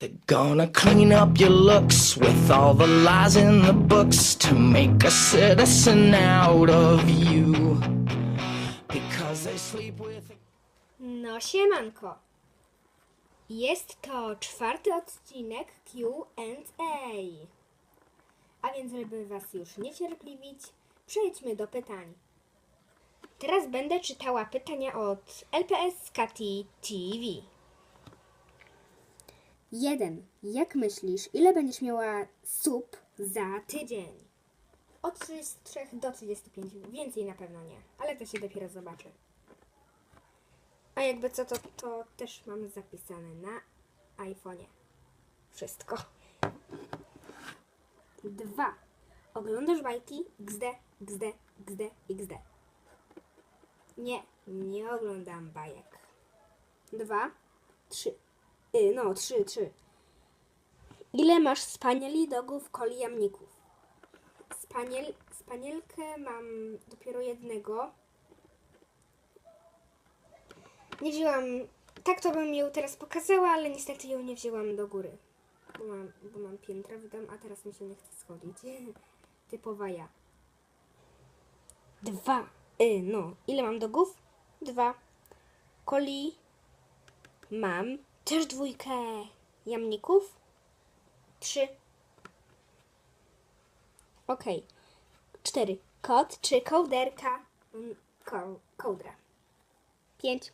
They're gonna clean up your looks with all the lies in the books to make a citizen out of you. Because they sleep with. No siemanko. Jest to czwarty odcinek Q&A. A więc, żeby Was już niecierpliwić, przejdźmy do pytań. Teraz będę czytała pytania od LPS Kati TV. 1. Jak myślisz, ile będziesz miała sub za tydzień? Od 33 do 35. Więcej na pewno nie, ale to się dopiero zobaczy. A jakby co, to, to też mam zapisane na iPhone'ie. Wszystko. Dwa. Oglądasz bajki? XD, XD, XD, XD. Nie, nie oglądam bajek. Dwa. Trzy. Y, no, trzy, trzy. Ile masz spanieli, dogów, koli, jamników? Spaniel, spanielkę mam dopiero jednego. Nie wzięłam. Tak to bym ją teraz pokazała, ale niestety ją nie wzięłam do góry. Bo mam, bo mam piętra w dom, a teraz mi się nie chce schodzić. Typowa ja. Dwa. Y, no. Ile mam dogów? Dwa. Koli. Mam. Też dwójkę jamników. Trzy. Okej. Cztery. Kot czy kołderka? Mm, Ko kołdra. Pięć.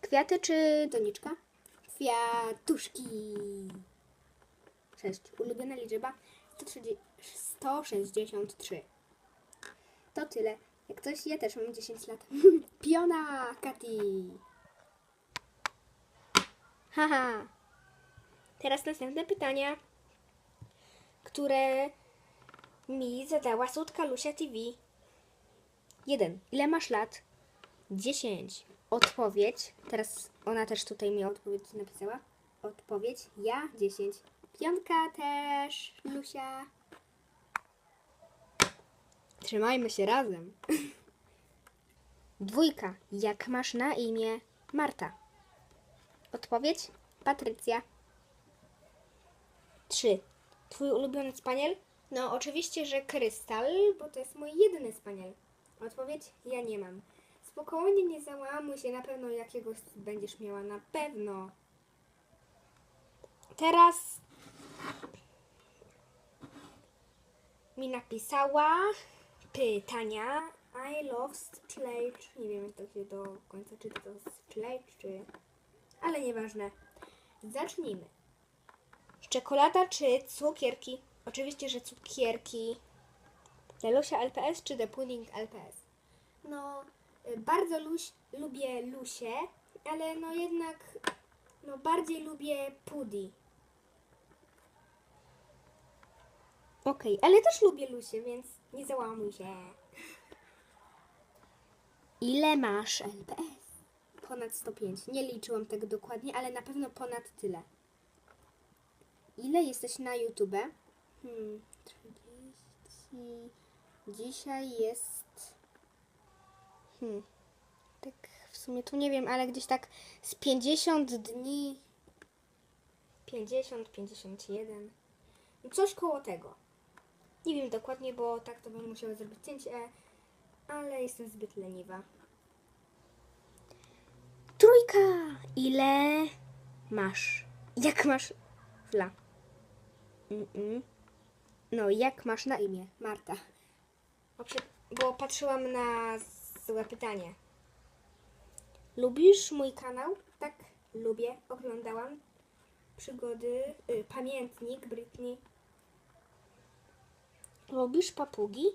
Kwiaty czy doniczka? Kwiatuszki. Sześć. Ulubiona liczba? 130 163. To tyle. Jak coś, ja też mam 10 lat. Piona Kati. Haha. Teraz następne pytania, które mi zadała Słodka Lusia TV. 1. Ile masz lat? 10. Odpowiedź. Teraz ona też tutaj mi odpowiedź napisała. Odpowiedź. Ja 10. Piątka też. Lusia. Trzymajmy się razem. Dwójka. Jak masz na imię? Marta. Odpowiedź. Patrycja. Trzy. Twój ulubiony spaniel? No, oczywiście, że krystal, bo to jest mój jedyny spaniel. Odpowiedź? Ja nie mam. Spokojnie, nie załamuj się, na pewno jakiegoś będziesz miała, na pewno. Teraz mi napisała pytania I love Sledge. Nie wiem, jak to się do końca czyta, to Sledge, czy... Ale nieważne. Zacznijmy. Czekolada czy cukierki? Oczywiście, że cukierki. Lelusia LPS czy The Pudding LPS? No, y, bardzo luś, lubię Lusię, ale no jednak no bardziej lubię Pudi. Okej, ale też lubię Lusię, więc nie załamuj się. Ile masz LPS? Ponad 105. Nie liczyłam tego dokładnie, ale na pewno ponad tyle. Ile jesteś na YouTube? Hmm, 30. Dzisiaj jest. Hmm. Tak w sumie tu nie wiem, ale gdzieś tak z 50 dni. 50, 51. Coś koło tego. Nie wiem dokładnie, bo tak to bym musiała zrobić cięcie, ale jestem zbyt leniwa. Trójka! Ile masz? Jak masz? Fla. Mm-mm. No, jak masz na imię? Marta. Bo patrzyłam na złe pytanie. Lubisz mój kanał? Tak, lubię. Oglądałam przygody, y, pamiętnik Britney. Lubisz papugi?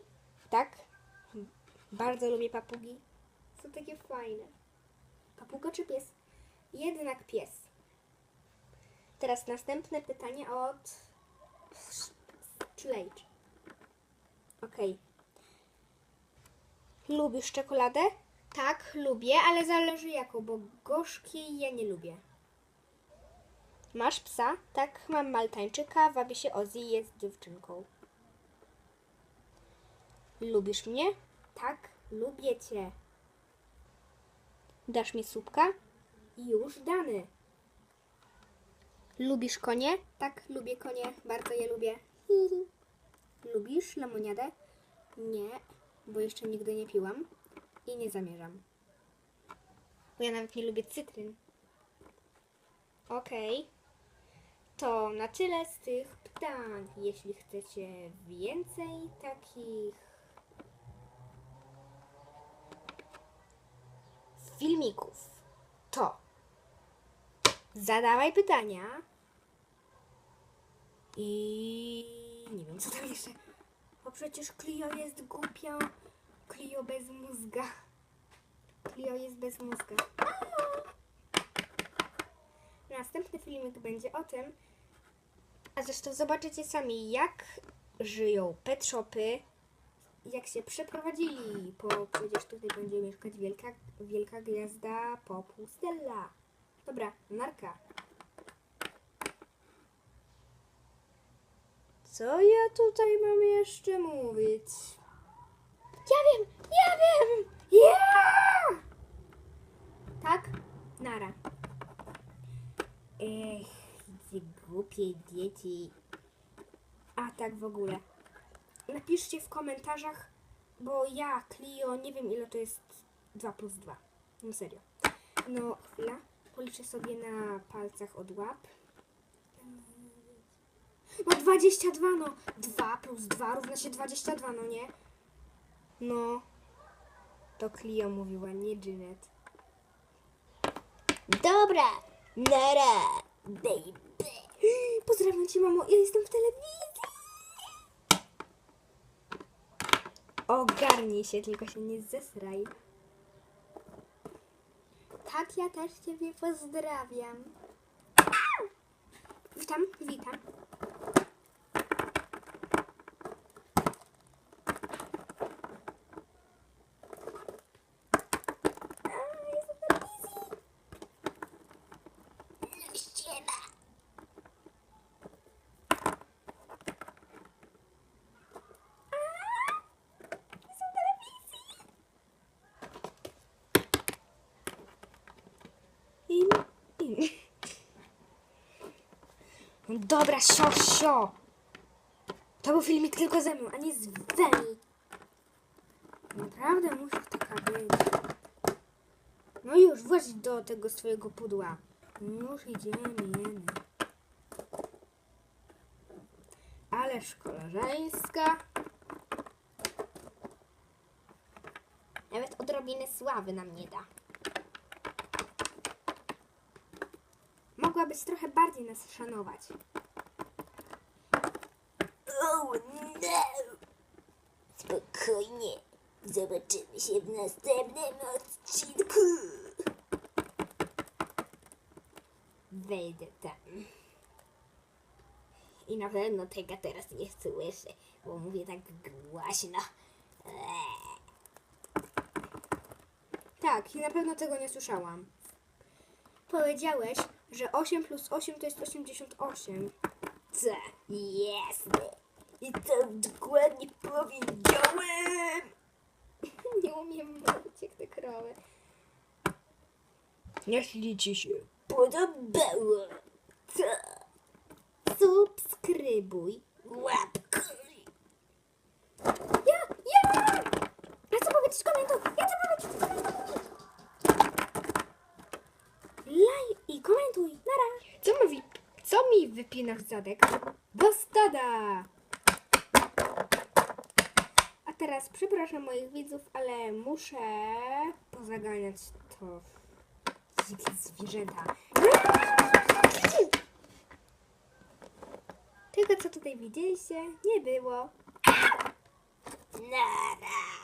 Tak. Bardzo lubię papugi. Są takie fajne. Papuga czy pies? Jednak pies. Teraz następne pytanie od Slade. Okej. Lubisz czekoladę? Tak, lubię, ale zależy jaką, bo gorzkiej ja nie lubię. Masz psa? Tak, mam maltańczyka, wabi się Ozzy, jest dziewczynką. Lubisz mnie? Tak, lubię cię. Dasz mi słupka? Już dany. Lubisz konie? Tak, lubię konie. Bardzo je lubię. Lubisz lemoniadę? Nie, bo jeszcze nigdy nie piłam i nie zamierzam. Bo ja nawet nie lubię cytryn. Okej. To na tyle z tych pytań. Jeśli chcecie więcej takich filmików, to zadawaj pytania i nie wiem co tam jeszcze. Bo przecież Clio jest głupia. Clio bez mózga. Clio jest bez mózga. Następny filmik będzie o tym, a zresztą zobaczycie sami, jak żyją pet shopy, jak się przeprowadzili, bo przecież tutaj będzie mieszkać wielka, wielka gwiazda popu Stella. Dobra, narka. Co ja tutaj mam jeszcze mówić? Ja wiem, ja wiem! Ja! Tak? Nara. Ech, głupie dzieci. A tak w ogóle. Napiszcie w komentarzach, bo ja, Clio, nie wiem ile to jest 2 plus 2. No serio. No, chwila. Policzę sobie na palcach od łap. No 22, no. 2 plus 2 równa się 22, no nie? No. To Clio mówiła, nie Ginette. Dobra, nara, baby. Pozdrawiam cię, mamo, ja jestem w telewizji. Ogarnij się, tylko się nie zesraj. Tak, ja też ciebie pozdrawiam. Witam, witam. A, jestem w telewizji. No ściema. Jestem w telewizji. Im, im. No Dobra, sio, sio. To był filmik tylko ze mną, a nie z wami. Naprawdę musi taka być. No już, właź do tego swojego pudła. Już idziemy, jemy. Ale szkoła żeńska. Nawet odrobinę sławy nam nie da. Mogłabyś trochę bardziej nas szanować. Oh no! Spokojnie. Zobaczymy się w następnym odcinku. Wejdę tam. I na pewno tego teraz nie słyszę, bo mówię tak głośno. Eee. Tak, i na pewno tego nie słyszałam. Powiedziałeś, że 8 plus 8 to jest 88. Co? Jasne. I to dokładnie powiedziałem. Nie umiem mówić jak te krowy. Jeśli ci się podobało, to Subskrybuj. łapkuj. Ja, ja! Ja chcę powiedzieć komentuj! Ja chcę powiedzieć komentuj! Laj i komentuj! Nara! Co mówi? Co mi wypinasz zadek? Do stada! A teraz przepraszam moich widzów, ale muszę pozaganiać to dzikie zwierzęta. Tego, co tutaj widzieliście, nie było. Nara.